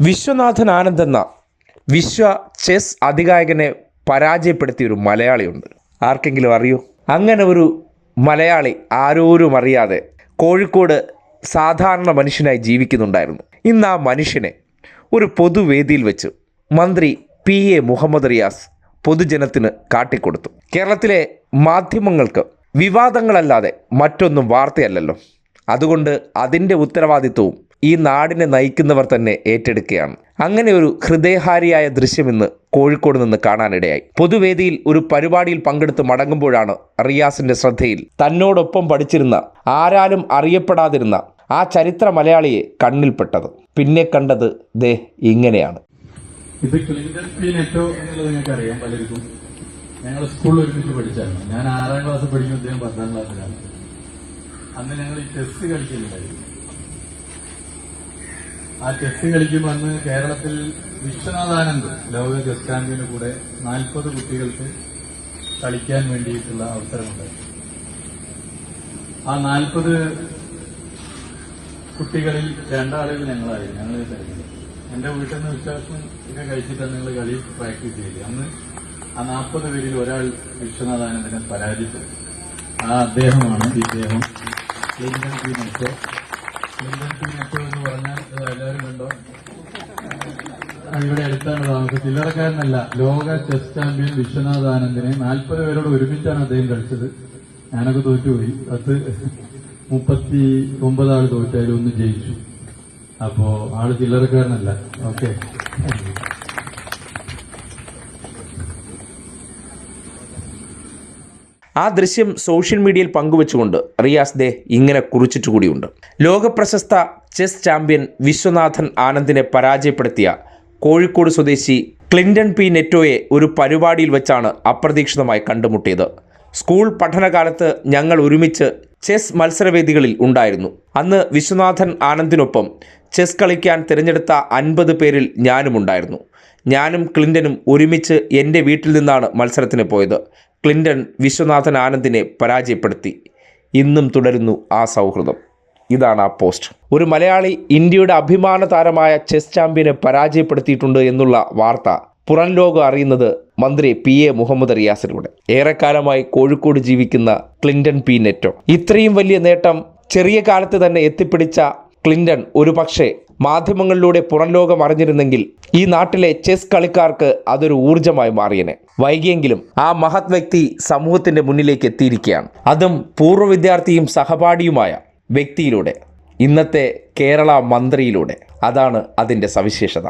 വിശ്വനാഥൻ ആനന്ദ് എന്ന വിശ്വ ചെസ് അധികായകനെ പരാജയപ്പെടുത്തിയ ഒരു മലയാളിയുണ്ട്. ആർക്കെങ്കിലും അറിയോ? അങ്ങനെ ഒരു മലയാളി ആരോരും അറിയാതെ കോഴിക്കോട് സാധാരണ മനുഷ്യനായി ജീവിക്കുന്നുണ്ടായിരുന്നു. ഇന്ന് ആ മനുഷ്യനെ ഒരു പൊതുവേദിയിൽ വെച്ച് മന്ത്രി പി എ മുഹമ്മദ് റിയാസ് പൊതുജനത്തിന് കാട്ടിക്കൊടുത്തു. കേരളത്തിലെ മാധ്യമങ്ങൾക്ക് വിവാദങ്ങളല്ലാതെ മറ്റൊന്നും വാർത്തയല്ലല്ലോ. അതുകൊണ്ട് അതിന്റെ ഉത്തരവാദിത്വവും ഈ നാടിനെ നയിക്കുന്നവർ തന്നെ ഏറ്റെടുക്കുകയാണ്. അങ്ങനെ ഒരു ഹൃദയഹാരിയായ ദൃശ്യം ഇന്ന് കോഴിക്കോട് നിന്ന് കാണാനിടയായി. പൊതുവേദിയിൽ ഒരു പരിപാടിയിൽ പങ്കെടുത്ത് മടങ്ങുമ്പോഴാണ് റിയാസിന്റെ ശ്രദ്ധയിൽ തന്നോടൊപ്പം പഠിച്ചിരുന്ന ആരാലും അറിയപ്പെടാതിരുന്ന ആ ചരിത്ര മലയാളിയെ കണ്ണിൽപ്പെട്ടത് പിന്നെ കണ്ടത് ദേ ഇങ്ങനെയാണ്. ഇത് പി നെറ്റോ എന്നുള്ളത് അറിയാം പലർക്കും. ഞങ്ങൾ സ്കൂളിൽ ഒരുമിച്ച് പഠിച്ചായിരുന്നു. ഞാൻ ആറാം ക്ലാസ് പഠിക്കും അദ്ദേഹം പത്താം ക്ലാസ്സിലാണ് അന്ന് ഞങ്ങൾ ഈ ചെസ് കളിക്കുന്നുണ്ടായിരുന്നു. ആ ചെസ് കളിക്കുമ്പോൾ അന്ന് കേരളത്തിൽ വിശ്വനാഥാനന്ദ് ലോക ചെസ് ചാമ്പ്യന് കൂടെ നാൽപ്പത് കുട്ടികൾക്ക് കളിക്കാൻ വേണ്ടിയിട്ടുള്ള അവസരമുണ്ടായി ആ നാൽപ്പത് കുട്ടികളിൽ രണ്ടാളുകൾ ഞങ്ങളായിരുന്നു. ഞങ്ങൾ തിരഞ്ഞെടുത്തു എന്റെ വീട്ടിൽ നിന്ന് വിശ്വാസം ഒക്കെ കഴിച്ചിട്ടാണ് ഞങ്ങൾ കളി പ്രാക്ടീസ് ചെയ്തത്. അന്ന് ആ നാൽപ്പത് പേരിൽ ഒരാൾ വിശ്വനാഥാനന്ദനെ പരാജയപ്പെട്ടു ആ അദ്ദേഹമാണ് ഇദ്ദേഹം എല്ലാവരും ഇവിടെ അടുത്താണ് താമസം. ചില്ലറക്കാരനല്ല ലോക ചെസ് ചാമ്പ്യൻ വിശ്വനാഥ് ആനന്ദിനെ നാൽപ്പത് പേരോട് ഒരുമിച്ചാണ് അദ്ദേഹം കളിച്ചത്. ഞാനൊക്കെ തോറ്റുപോയി. പത്ത് മുപ്പത്തി ഒമ്പത് തോറ്റാലും ഒന്ന് ജയിച്ചു. അപ്പോ ആൾ ചില്ലറക്കാരനല്ല. ഓക്കെ. ആ ദൃശ്യം സോഷ്യൽ മീഡിയയിൽ പങ്കുവെച്ചുകൊണ്ട് റിയാസ് ദേ ഇങ്ങനെ കുറിച്ചിട്ട് കൂടിയുണ്ട്. ലോകപ്രശസ്ത ചെസ് ചാമ്പ്യൻ വിശ്വനാഥൻ ആനന്ദിനെ പരാജയപ്പെടുത്തിയ കോഴിക്കോട് സ്വദേശി ക്ലിന്റൺ പി നെറ്റോയെ ഒരു പരിപാടിയിൽ വെച്ചാണ് അപ്രതീക്ഷിതമായി കണ്ടുമുട്ടിയത്. സ്കൂൾ പഠനകാലത്ത് ഞങ്ങൾ ഒരുമിച്ച് ചെസ് മത്സരവേദികളിൽ ഉണ്ടായിരുന്നു. അന്ന് വിശ്വനാഥൻ ആനന്ദിനൊപ്പം ചെസ് കളിക്കാൻ തിരഞ്ഞെടുത്ത അൻപത് പേരിൽ ഞാനുമുണ്ടായിരുന്നു. ഞാനും ക്ലിന്റനും ഒരുമിച്ച് എന്റെ വീട്ടിൽ നിന്നാണ് മത്സരത്തിന് പോയത്. ക്ലിന്റൺ വിശ്വനാഥൻ ആനന്ദിനെ പരാജയപ്പെടുത്തി. ഇന്നും തുടരുന്നു ആ സൗഹൃദം. ഇതാണ് ആ പോസ്റ്റ്. ഒരു മലയാളി ഇന്ത്യയുടെ അഭിമാന താരമായ ചെസ് ചാമ്പ്യനെ പരാജയപ്പെടുത്തിയിട്ടുണ്ട് എന്നുള്ള വാർത്ത പുറം ലോകം അറിയുന്നത് മന്ത്രി പി എ മുഹമ്മദ് റിയാസിലൂടെ. ഏറെക്കാലമായി കോഴിക്കോട് ജീവിക്കുന്ന ക്ലിന്റൺ പി നെറ്റോ. ഇത്രയും വലിയ നേട്ടം ചെറിയ കാലത്ത് തന്നെ എത്തിപ്പിടിച്ച ക്ലിന്റൺ ഒരു പക്ഷേ മാധ്യമങ്ങളിലൂടെ പുറം ലോകം അറിഞ്ഞിരുന്നെങ്കിൽ ഈ നാട്ടിലെ ചെസ് കളിക്കാർക്ക് അതൊരു ഊർജമായി മാറിയനെ. വൈകിയെങ്കിലും ആ മഹത് വ്യക്തി സമൂഹത്തിന്റെ മുന്നിലേക്ക് എത്തിയിരിക്കുകയാണ്. അതും പൂർവ വിദ്യാർത്ഥിയും സഹപാഠിയുമായ വ്യക്തിയിലൂടെ. ഇന്നത്തെ കേരള മന്ത്രിയിലൂടെ. അതാണ് അതിന്റെ സവിശേഷത.